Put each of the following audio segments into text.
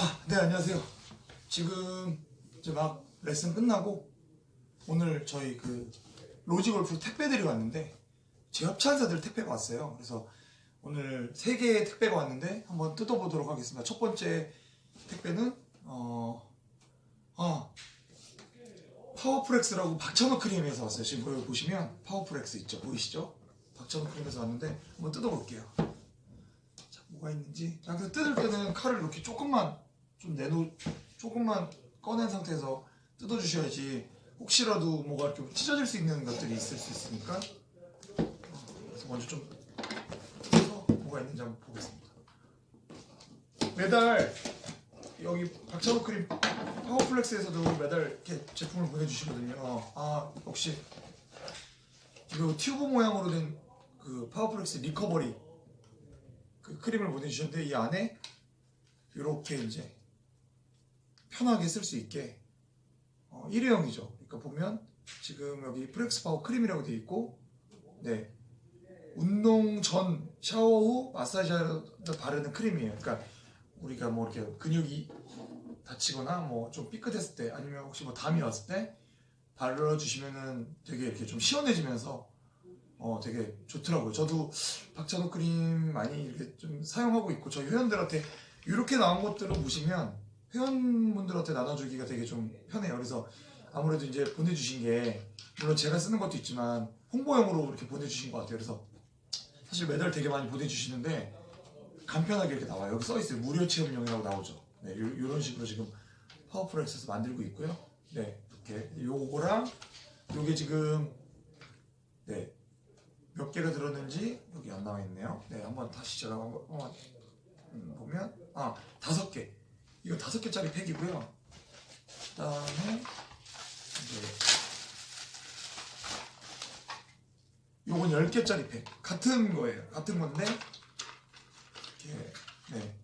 아, 네, 안녕하세요. 지금 이제 막 레슨 끝나고 오늘 저희 그 로지골프 택배들이 왔는데 제 협찬사들 택배가 왔어요. 그래서 오늘 세 개의 택배가 왔는데 한번 뜯어보도록 하겠습니다. 첫 번째 택배는 어, 아, 파워프렉스라고 박찬호 크림에서 왔어요. 지금 여기 보시면 파워프렉스 있죠? 보이시죠? 박찬호 크림에서 왔는데 한번 뜯어볼게요. 자, 뭐가 있는지. 자, 그래서 뜯을 때는 칼을 이렇게 조금만 좀 내놓, 조금만 꺼낸 상태에서 뜯어주셔야지 혹시라도 뭐가 이렇게 찢어질 수 있는 것들이 있을 수 있으니까. 어, 그래서 먼저 좀 뜯어서 뭐가 있는지 한번 보겠습니다. 매달 여기 박찬호 크림 파워플렉스에서도 매달 이렇게 제품을 보내주시거든요. 아, 역시 그리고 튜브 모양으로 된 그 파워플렉스 리커버리 그 크림을 보내주셨는데 이 안에 이렇게 이제 편하게 쓸 수 있게 어, 일회용이죠. 그러니까 보면 지금 여기 프렉스 파워 크림이라고 되어 있고, 네 운동 전 샤워 후 마사지하러 바르는 크림이에요. 그러니까 우리가 뭐 이렇게 근육이 다치거나 뭐 좀 삐끗했을 때 아니면 혹시 뭐 담이 왔을 때 발라주시면은 되게 이렇게 좀 시원해지면서 어 되게 좋더라고요. 저도 박찬호 크림 많이 이렇게 좀 사용하고 있고 저희 회원들한테 이렇게 나온 것들을 보시면 회원분들한테 나눠주기가 되게 좀 편해요. 그래서 아무래도 이제 보내주신 게 물론 제가 쓰는 것도 있지만 홍보용으로 이렇게 보내주신 것 같아요. 그래서 사실 매달 되게 많이 보내주시는데 간편하게 이렇게 나와요. 여기 써 있어요. 무료 체험용이라고 나오죠. 네, 요, 이런 식으로 지금 파워프렉스에서 만들고 있고요. 네, 이렇게 요거랑 요게 지금 네. 몇 개가 들었는지 여기 안 나와 있네요. 네, 한번 다시 제가 한번 한번, 음, 보면 아 다섯 개. 이거 다섯 개짜리 팩이고요. 그다음에 이제 요건 열 개짜리 팩. 같은 거예요. 같은 건데 이렇게 네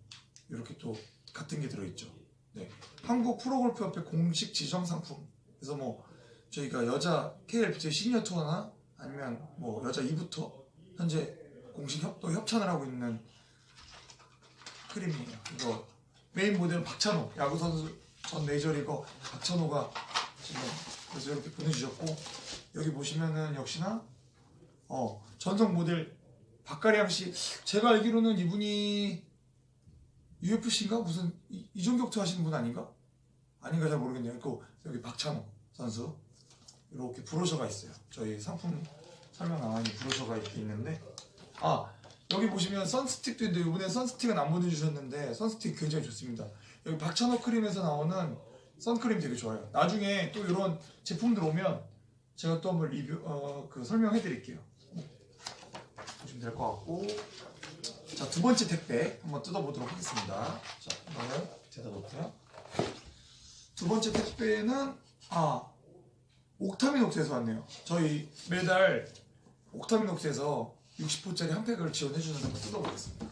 이렇게 또 같은 게 들어 있죠. 네, 한국 프로골프 협회 공식 지정 상품. 그래서 뭐 저희가 여자 KLPT 시니어 투어나 아니면 뭐 여자 2부터 현재 공식 협, 또 협찬을 하고 있는 크림이에요. 이거 메인 모델은 박찬호 야구 선수 전 메이저리거 박찬호가 지금 그래서 이렇게 보내주셨고 여기 보시면은 역시나 어 전성 모델 박가량 씨 제가 알기로는 이분이 UFC인가 무슨 이- 이종격투 하시는 분 아닌가? 아닌가 잘 모르겠네요. 그 여기 박찬호 선수 이렇게 브로셔가 있어요. 저희 상품 설명 나와 있는 브로셔가 이렇게 있는데 아 여기 보시면 선스틱도 있는데 이번에 선스틱은 안 보내주셨는데 선스틱 굉장히 좋습니다. 여기 박찬호 크림에서 나오는 선크림 되게 좋아요. 나중에 또 이런 제품들 오면 제가 또 한번 리뷰 어, 그 설명해 드릴게요. 보시면 될 것 같고 자 두 번째 택배 한번 뜯어보도록 하겠습니다. 자 이거는 제가 놓고요. 두 번째 택배는 아 옥타민 옥스에서 왔네요. 저희 매달 옥타민 옥스에서 60호짜리 한 팩을 지원해 주는데 한번 뜯어보겠습니다.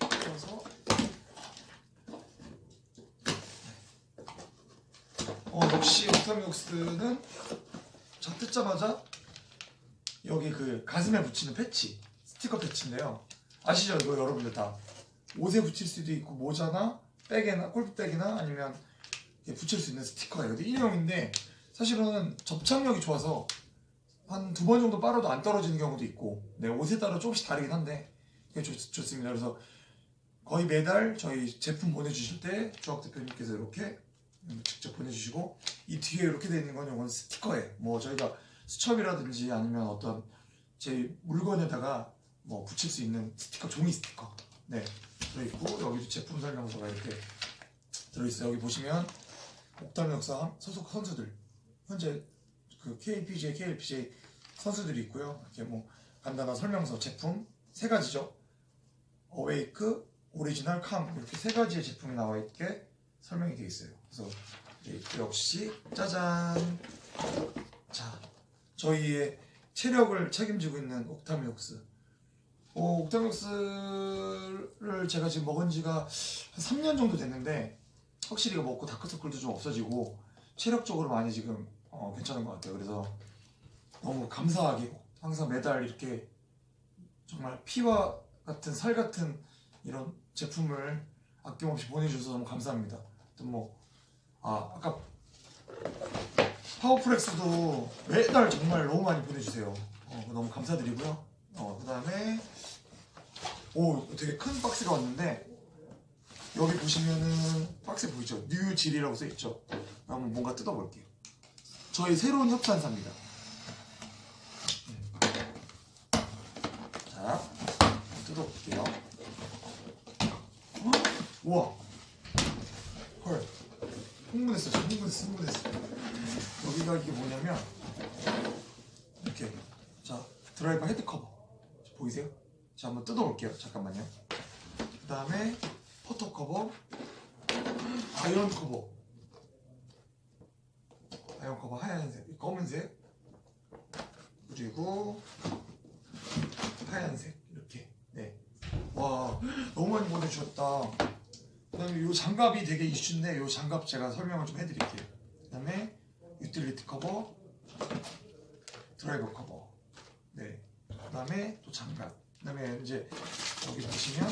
이렇게 뜯어서 어, 역시 옥타민옥스는 자 뜯자마자 여기 그 가슴에 붙이는 패치 스티커 패치인데요. 아시죠? 이거 여러분들 다 옷에 붙일 수도 있고 모자나 백에나 골프백이나 아니면 붙일 수 있는 스티커예요. 근데 일회용인데 사실은 접착력이 좋아서 한 두 번 정도 빨아도 안 떨어지는 경우도 있고 네, 옷에 따라 조금씩 다르긴 한데 이게 좋, 좋습니다. 그래서 거의 매달 저희 제품 보내주실 때 주학 대표님께서 이렇게 직접 보내주시고 이 뒤에 이렇게 돼 있는 건 이건 스티커예요. 뭐 저희가 수첩이라든지 아니면 어떤 제 물건에다가 뭐 붙일 수 있는 스티커 종이 스티커 네 들어있고 여기도 제품 설명서가 이렇게 들어있어요. 여기 보시면 옥담 역사 소속 선수들 현재 그 KPJ, KLPJ 선수들이 있고요. 이렇게 뭐 간단한 설명서 제품 세 가지죠. 어웨이크, 오리지널, 캄 이렇게 세 가지의 제품이 나와 있게 설명이 되어 있어요. 그래서 네, 역시 짜잔 자 저희의 체력을 책임지고 있는 옥타미옥스 어, 옥타미옥스를 제가 지금 먹은 지가 한 3년 정도 됐는데 확실히 먹고 다크서클도 좀 없어지고 체력적으로 많이 지금 어, 괜찮은 것 같아요. 그래서 너무 감사하게 항상 매달 이렇게 정말 피와 같은 살 같은 이런 제품을 아낌없이 보내주셔서 너무 감사합니다. 또 뭐, 아, 아까 파워플렉스도 매달 정말 너무 많이 보내주세요. 어, 너무 감사드리고요. 어, 그 다음에, 오, 되게 큰 박스가 왔는데, 여기 보시면은 박스 보이죠? 뉴질이라고 써있죠? 한번 뭔가 뜯어볼게요. 저희 새로운 협찬사입니다. 음. 자, 뜯어볼게요. 헉, 우와! 헐. 흥분했어, 흥분했어, 흥분했어. 여기가 이게 뭐냐면, 이렇게. 자, 드라이버 헤드 커버. 보이세요? 자, 한번 뜯어볼게요. 잠깐만요. 그 다음에, 퍼터 커버, 아이언 커버. 아이언 커버 하얀색, 검은색, 그리고 하얀색 이렇게. 네. 와 너무 많이 보내주셨다. 그다음에 이 장갑이 되게 이슈인데 이 장갑 제가 설명을 좀 해드릴게요. 그다음에 유틸리티 커버, 드라이버 커버. 네. 그다음에 또 장갑. 그다음에 이제 여기 보시면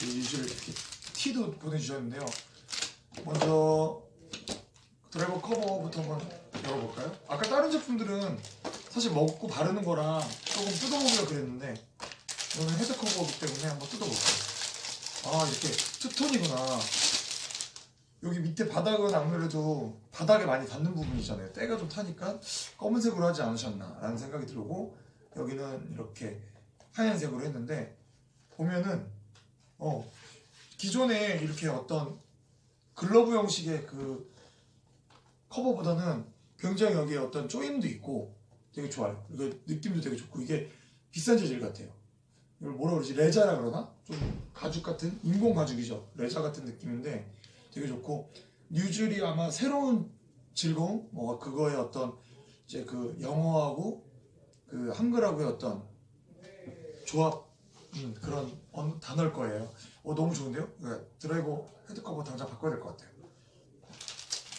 유질 이렇게 티도 보내주셨는데요. 먼저 드라이버 커버부터 한번 열어볼까요? 아까 다른 제품들은 사실 먹고 바르는 거랑 조금 뜯어보기가 그랬는데 이거는 헤드 커버이기 때문에 한번 뜯어볼게요. 아 이렇게 투톤이구나. 여기 밑에 바닥은 아무래도 바닥에 많이 닿는 부분이잖아요. 때가 좀 타니까 검은색으로 하지 않으셨나 라는 생각이 들고 여기는 이렇게 하얀색으로 했는데 보면은 어 기존에 이렇게 어떤 글러브 형식의 그 커버보다는 굉장히 여기에 어떤 조임도 있고 되게 좋아요. 이거 느낌도 되게 좋고 이게 비싼 재질 같아요. 이걸 뭐라 그러지? 레자라 그러나? 좀 가죽 같은 인공 가죽이죠. 레자 같은 느낌인데 되게 좋고 뉴즐이 아마 새로운 즐거움 뭐 그거의 어떤 이제 그 영어하고 그 한글하고의 어떤 조합 음, 그런 언- 단어일 거예요. 어 너무 좋은데요? 네, 드라이버 헤드 커버 당장 바꿔야 될 것 같아요.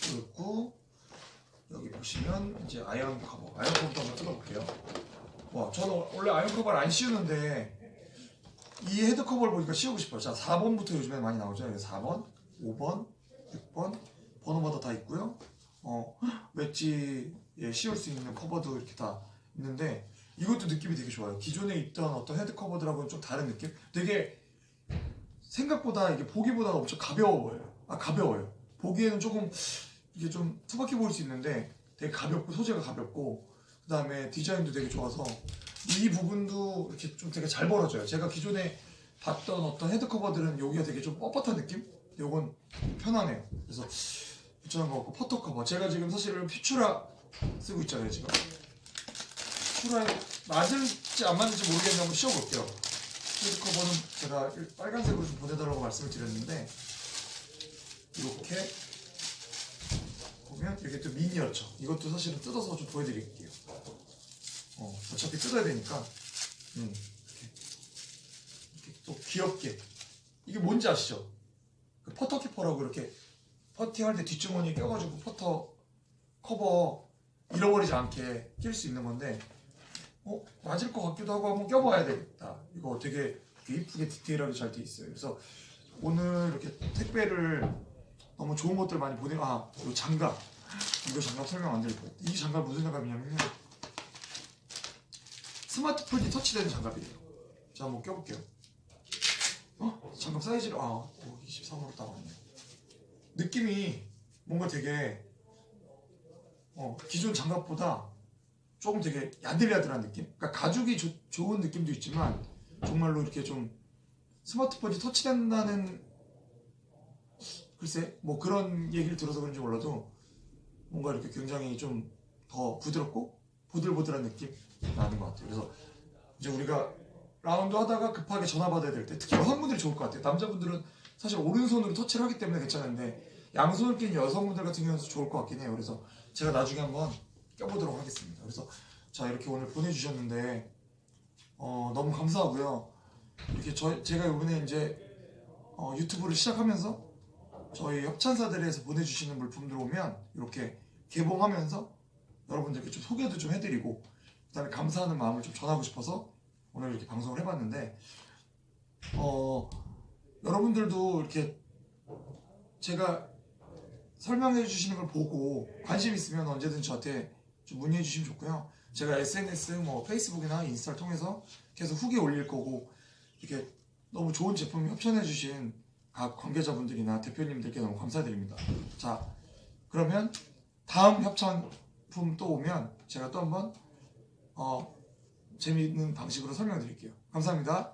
그리고 여기 보시면 이제 아이언 커버, 아이언 커버도 한번 뜯어볼게요. 와, 저는 원래 아이언 커버를 안 씌우는데 이 헤드 커버를 보니까 씌우고 싶어요. 자, 4번부터 요즘에 많이 나오죠. 여기 4번, 5번, 6번 번호마다 다 있고요. 어, 웨지에 씌울 수 있는 커버도 이렇게 다 있는데 이것도 느낌이 되게 좋아요. 기존에 있던 어떤 헤드 커버들하고는 좀 다른 느낌? 되게 생각보다 이게 보기보다 엄청 가벼워 보여요. 아 가벼워요. 보기에는 조금 이게 좀 투박해 보일 수 있는데 되게 가볍고 소재가 가볍고 그 다음에 디자인도 되게 좋아서 이 부분도 이렇게 좀 되게 잘 벌어져요. 제가 기존에 봤던 어떤 헤드 커버들은 여기가 되게 좀 뻣뻣한 느낌? 요건 편하네요. 그래서 괜찮은 것 같고 퍼터 커버 제가 지금 사실은 퓨추라 쓰고 있잖아요 지금 퓨추라에 맞을지 안 맞을지 모르겠는데 한번 씌워볼게요. 헤드 커버는 제가 일- 빨간색으로 좀 보내달라고 말씀을 드렸는데 이렇게 보면 이게 또 미니어처. 이것도 사실은 뜯어서 좀 보여드릴게요. 어, 어차피 뜯어야 되니까. 음, 이렇게, 이렇게 또 귀엽게. 이게 뭔지 아시죠? 그 퍼터 키퍼라고 이렇게 퍼팅할 때 뒷주머니에 껴가지고 퍼터 커버 잃어버리지 않게 낄 수 있는 건데 어 맞을 것 같기도 하고 한번 껴봐야 되겠다. 이거 되게 이쁘게 디테일하게 잘 돼 있어요. 그래서 오늘 이렇게 택배를 너무 좋은 것들 많이 보내 아 장갑 이거 장갑 설명 안 드릴 거예요. 이 장갑 무슨 장갑이냐면 스마트폰이 터치되는 장갑이에요. 자 한번 껴볼게요. 어? 장갑 사이즈를 아 23으로 따왔네. 느낌이 뭔가 되게 어, 기존 장갑보다 조금 되게 야들야들한 느낌? 그러니까 가죽이 조- 좋은 느낌도 있지만 정말로 이렇게 좀 스마트폰이 터치된다는 글쎄 뭐 그런 얘기를 들어서 그런지 몰라도 뭔가 이렇게 굉장히 좀 더 부드럽고 보들보들한 느낌 나는 것 같아요. 그래서 이제 우리가 라운드 하다가 급하게 전화 받아야 될 때 특히 여성분들이 좋을 것 같아요. 남자분들은 사실 오른손으로 터치를 하기 때문에 괜찮은데 양손을 낀 여성분들 같은 경우는 좋을 것 같긴 해요. 그래서 제가 나중에 한번 껴보도록 하겠습니다. 그래서 자 이렇게 오늘 보내주셨는데 어, 너무 감사하고요. 이렇게 저 제가 이번에 이제 어, 유튜브를 시작하면서 저희 협찬사들에서 보내주시는 물품들 오면 이렇게 개봉하면서 여러분들께 좀 소개도 좀 해드리고 그다음에 감사하는 마음을 좀 전하고 싶어서 오늘 이렇게 방송을 해봤는데 어 여러분들도 이렇게 제가 설명해 주시는 걸 보고 관심 있으면 언제든 저한테 좀 문의해 주시면 좋고요. 제가 SNS 뭐 페이스북이나 인스타를 통해서 계속 후기 올릴 거고 이렇게 너무 좋은 제품 협찬해 주신 각 관계자분들이나 대표님들께 너무 감사드립니다. 자 그러면 다음 협찬품 또 오면 제가 또 한번 어, 재미있는 방식으로 설명드릴게요. 감사합니다.